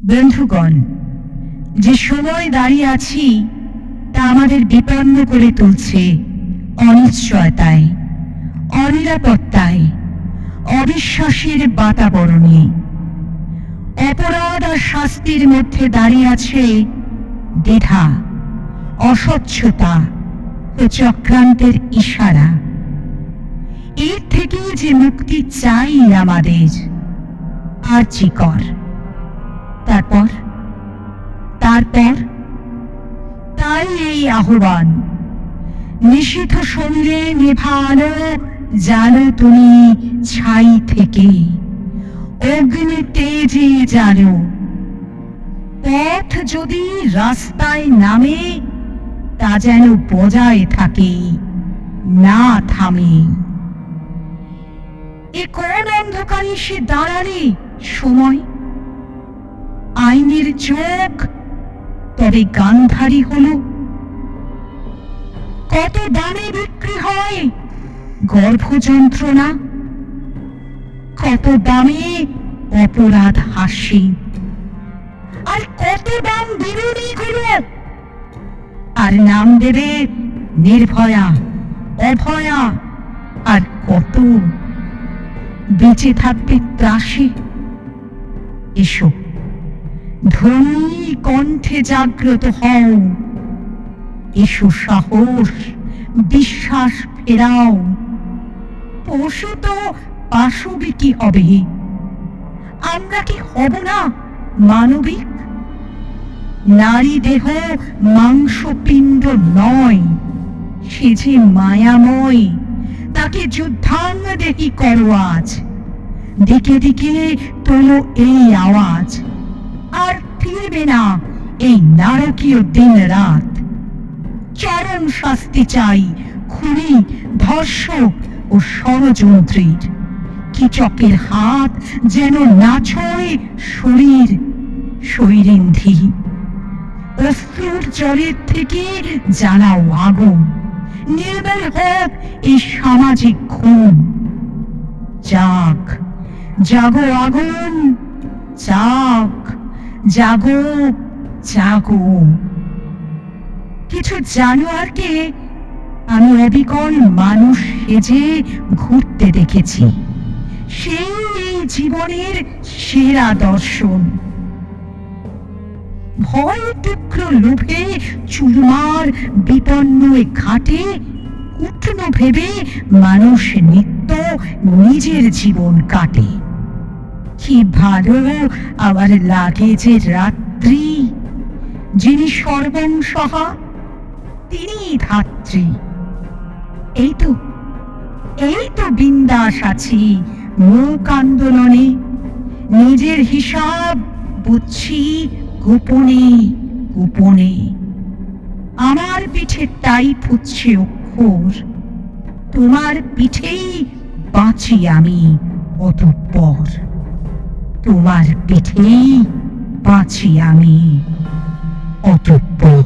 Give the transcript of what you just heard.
বন্ধুগণ, যে সময় দাঁড়িয়ে আছি, তা আমাদের বিপন্ন করে তুলছে অনিশ্চয়তায়, অনিরাপত্তায়, অবিশ্বাসের বাতাবরণে। অপরাধ আর শাস্তির মধ্যে দাঁড়িয়ে আছে দ্বিধা, অস্বচ্ছতা ও চক্রান্তের ইশারা। এর থেকে যে মুক্তি চাই আমাদের, আর চিকর তারপর? তারপর? তাই এই আহ্বান। নিষিদ্ধ শরীরে নেভালো জানো তুমি ছাই থেকে। অগ্নি তেজে জানো পথ যদি রাস্তায় নামে, তা যেন বজায় থাকে, না থামে। এ কোন অন্ধকারে সে দাঁড়ালে সময়? আইনের চোখ তবে গান্ধারী হলো। কত দামে বিক্রি হয় গর্ভ যন্ত্রণা কত দামে অপরাধ হাসি? আর কত দাম বিরোধী গুলো আর নাম দেবে নির্ভয়া, অভয়া, আর কত? বেঁচে থাকবে ত্রাসে? এসো। ধ্বনি কণ্ঠে জাগ্রত হও। এসো সাহস, বিশ্বাস ফেরাও। পশু তো পাশবিকই হবে। আমরা কি হব না মানবিক? নারী দেহ মাংসপিণ্ড নয়। সে যে মায়াময়, তাকে যুদ্ধাঙ্গ দেখি করো আজ। দিকে দিকে তোলো এই আওয়াজ। ফিরবে না এই নারকীয় দিন রাত চরম শাস্তি চাই খুনি, ধর্ষক ও ষড়যন্ত্রীর। কিচকের হাত যেন নাছয় শরীর, শৈরিন্ধি। অস্ত্রর জলের থেকে জ্বালাও আগুন। নির্মল হোক এই সামাজিক খুন। যাক, জাগো আগুন, যাক। জাগো জাগো। কিছু জানো আর জানোয়ারকে আমি অবিকল মানুষ সেজে ঘুরতে দেখেছি। সেই এই জীবনের সেরা দর্শন। ভয় তীব্র লোভে চুরমার বিপন্ন ঘাটে উঠন ভেবে মানুষ নিত্য নিজের জীবন কাটে। কি ভালো আবার লাগে যে রাত্রি, যিনি সর্বং সহা তিনি ধাত্রী। এই তো এই তো বিন্দাস আছি মুখ আন্দোলনে, নিজের হিসাব বুঝছি গোপনে গোপনে। আমার পিঠে তাই ফুটছে অক্ষর, তোমার পিঠেই বাঁচি আমি অতঃপর। তোমার পিঠেই বাঁচি আমি। অতঃপর